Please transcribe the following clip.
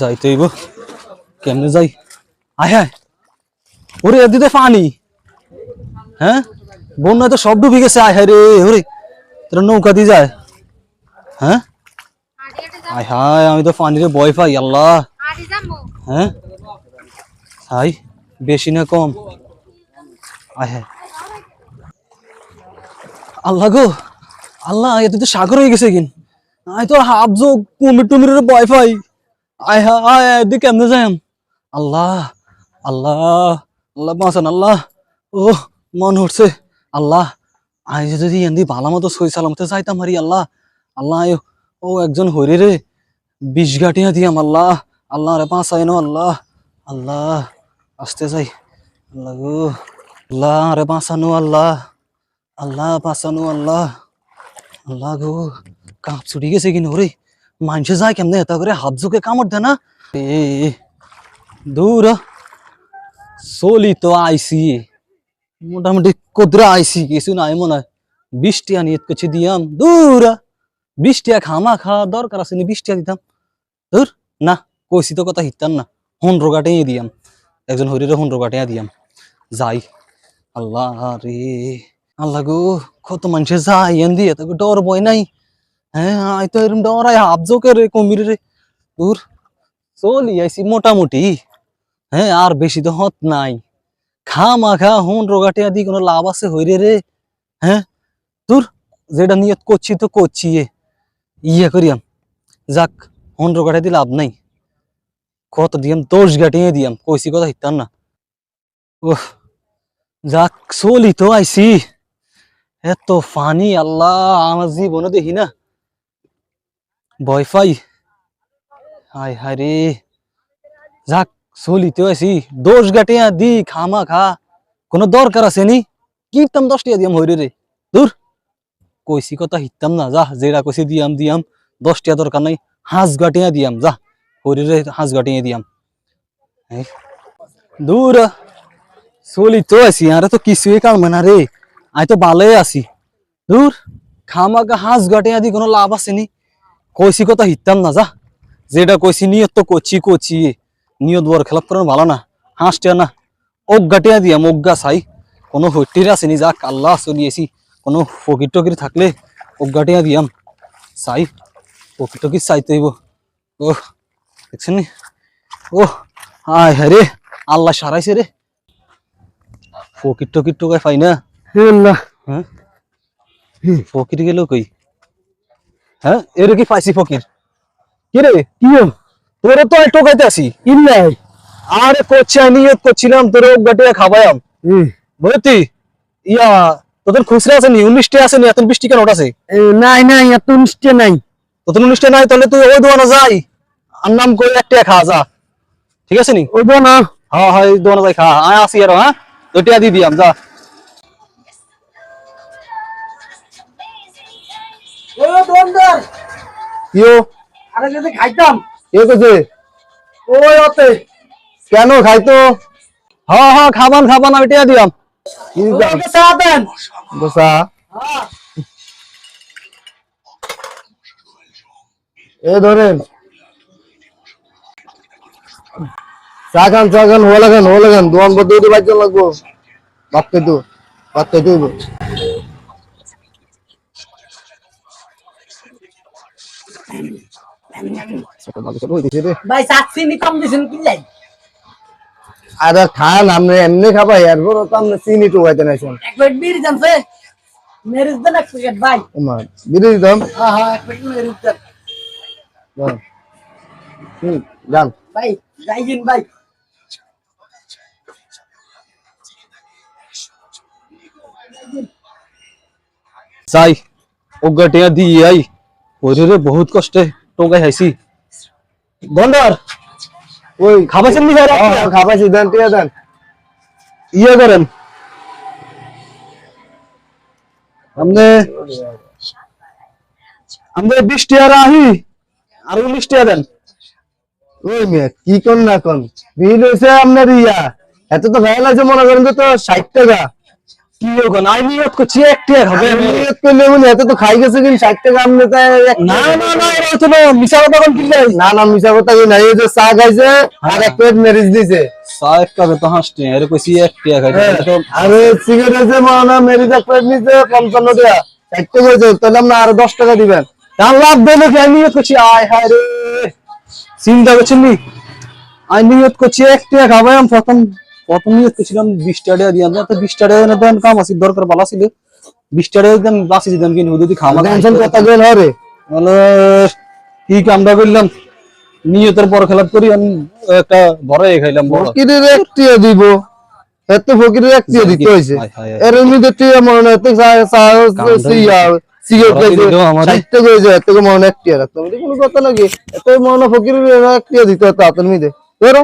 যাইতে হইব কেমনে যাই? আয় হায় ওরে এদিকে পানি। হ্যাঁ বন্যায় তো সব ডুবে গেছে। আয় হায় রে ওরে তোরা নৌকা দিয়ে যায়। হ্যাঁ আয় হায় আমি তো পানিরে ভয় পাই, আল্লাহ। হ্যাঁ হাই বেশি না কম? আয় হায় আল্লাহ গো। আল্লাহ এতে তো সাগর হয়ে গেছে কিন। আয় তো হাফ যোগ কুমির টুমির ভয় পাই। আয় আয় এদিকে কেমনে যাই আল্লাহ আল্লাহ আল্লাহ বাঁচান, আল্লাহ। ও মন উঠছে। আল্লাহ, আয় যদি এন্দি ভালো মতো সই সালামতে যাইতাম হারি, আল্লাহ। আল্লাহ ও একজন হইরে রে। বিষ গাটিয়া দিয়াম, আল্লাহ। আল্লাহ রে বাঁচাই নো আল্লাহ। আল্লাহ, আসতে যাই। আল্লাহ গো আল্লাহ রে বাঁচানো, আল্লাহ। আল্লাহ, বাঁচানো, আল্লাহ। আল্লাহ গো কাপ ছুটি গেছে কিনা ওরে মানুষে যায় কেমনে? এটা করে হাত ঝুঁকে কামড় দেয় না? এ, দূর। চলি তো আইসি। মোটামুটি কদরা আইসি, কিছু নাই মনে হয়। বৃষ্টি আনিয়ে কিছু দিয়াম দূর। বৃষ্টিয়া খামা খা, দরকার আছে নি বৃষ্টিয়া দিতাম। দূর। না, কইছি তো কথা হিতাম না। হন রোগাটে দিয়াম। একজন হরিরে হন রোগাটে দিয়াম। যাই। আল্লাহ রে। আল্লাহ গো, কত মানুষে যায়। এন দিয়ে তোকে ডর বয় নাই। হ্যাঁ আই তো এরম রে। রে চলি আইসি মোটামুটি। হ্যাঁ আর বেশি তো হত নাই। খা কোনো লাভ আছে রে। হ্যাঁ যেটা করছি তো ইয়ে করিয়াম। যাক লাভ নাই। কত দিয়াম দোষ গাটিয়ে দিয়াম। কইছি কথা না। ওহ যাক, চলি তো আইসি এত ফানি, আল্লাহ, আমার জীবনে দেখি না। ভয় পাই হায় রে যাক চলিতে আইসি দোষ গাটিয়া দি খামা খা কোনো দরকার আছে নি কিতাম দশ টিয়া দিয়াম হইরে রে দূর কইছি কথা হিতাম না যা যেটা কইছি দিয়াম দিয়াম দশ টিয়া দরকার নাই হাঁস গাটিয়া দিয়াম যা হইরে রে হাঁস গাটিয়া দিয়াম দূর চলি তো আছি আরে তো কিছুই কাম না রে আমি তো ভালোই আছি দূর খামাকা হাঁস গাটে দি কোনো লাভ আছে নি কইছি কথা হিতাম না যা। যেটা কইছি নিয়ত তো করছি করছি নিয়ত বর খেলাপ করানো ভালো না। হাঁসটা না। ওক গাটিয়া দিয়া মগ্গা চাই কোনো হইটির আসেনি যাক আল্লাহ চলিয়েছি কোনো ফকির টকির থাকলে ওক গাটিয়া দিয়াম। চাই। ফকির টকির চাইতে হইব। ও দেখছেন নি? ও আয় হ্যাঁ রে। আল্লাহ সারাইছে রে। ফকির টকির টোকায় পাই না। হ্যাঁ? ফকির গেল কই? হ্যাঁ? এর কি পাইছি ফকির? কি রে কি তোরে তো একটু টোকাইতে আসি। ইল্লাই আরে করছি আমি নিয়ত করছিলাম তোরে গাটে খাবায়াম। বুঝতি ইয়া তোদের খুচরা আছে নি? উনিশটা আছে নি? এত বৃষ্টি কেন আছে নাই নাই এত মিষ্টি নাই। তোদের উনিশটা নাই তাহলে তুই ওই দোয়ানো যাই। আর নাম করে একটা খা যা। ঠিক আছে নি? ওই না হ্যাঁ হ্যাঁ এই দোয়ানো যাই খা। আয় আসি আর হ্যাঁ? দুটিয়া দিয়ে দিয়াম যা। ও দোকানদার কিও আরে যদি খাইতাম। কে কইছে? ওই অতে। কেন খাইতো? হ্যাঁ হ্যাঁ খাবান খাবান আমি টিয়া কি দেন। দোসা এ ধরেন। চা খান চা খান হো লাগান হো লাগান। দোয়ান বাচ্চা লাগবো। ভাবতে তো ভাবতে তো ভাই চাচ্ছি নি কম দিছেন কি লাই আরে খান আপনি এমনি খাবাই এরপর তো আপনি চিনি তো হইতে নাইছেন। এক প্লেট বিড়ি জানছে মেরিজ দেন এক প্লেট ভাই। আমার বিড়ি দিতাম হ্যাঁ হ্যাঁ এক প্লেট মেরিজ দেন। হুম যান ভাই যাইগিন ভাই। যাই ওগা টিয়া আই। ওরে বহুত কষ্টে টোকাই হাইছি গন্ডার ওই খাবাইছেন নি ভাই খাবাইছি দেন টিয়া দেন। ইয়ে করেন আমনে আমনে বিশ টিয়া রাহি আর উনিশ টিয়া দেন। ওই মেয়ে কি কোন না কোন? বিল হয়েছে আপনার ইয়া এত তো ভালো লাগছে মনে করেন তো ষাট টাকা। আমি নিয়ত করছি একটি হবে। আমি নিয়ত করলে মনে এত তো খাই গেছে কিন্তু ষাট টাকা আমি তো এক- না না না এটা তো মিছা কথা কোন কিনলে না না মিশা কথা কি না এই যে চা খাইছে আর এক প্লেট মেরিজ দিছে। সাহেব কাবে তো হাসতে আরে কইছি একটি খাইছে। এটা সিগারেট আছে মানা মেরিজ এক প্লেট নিছে পঞ্চান্ন টাকা ষাট টাকা হয়েছে তাহলে আপনি আরও দশ টাকা দিবেন। আল্লাহ দেবে কি? আমি নিয়ত করছি আয় হায় রে। চিন্তা করছেন নি? আমি নিয়ত করছি একটি খাবে আমি প্রথম প্রথম করছিলাম বিশ টাকা দিয়ে তো বিশ টাকা দেন কাম আছে দরকার ভালো ছিল বিশ টাকা দেন দিতাম কিন্তু যদি কথা গেল হরে বলে কি কামটা করলাম? নিয়তের পর খেলা করি আমি একটা ঘরে খাইলাম ফকিরের একটিও দিব। এত ফকিরের একটিও দিতে। এর মধ্যে টিয়া মনে হয় কোনো কথা নাকি? এত মনে ফকিরের একটিও দিতে হতো হাতের মধ্যে ধরো।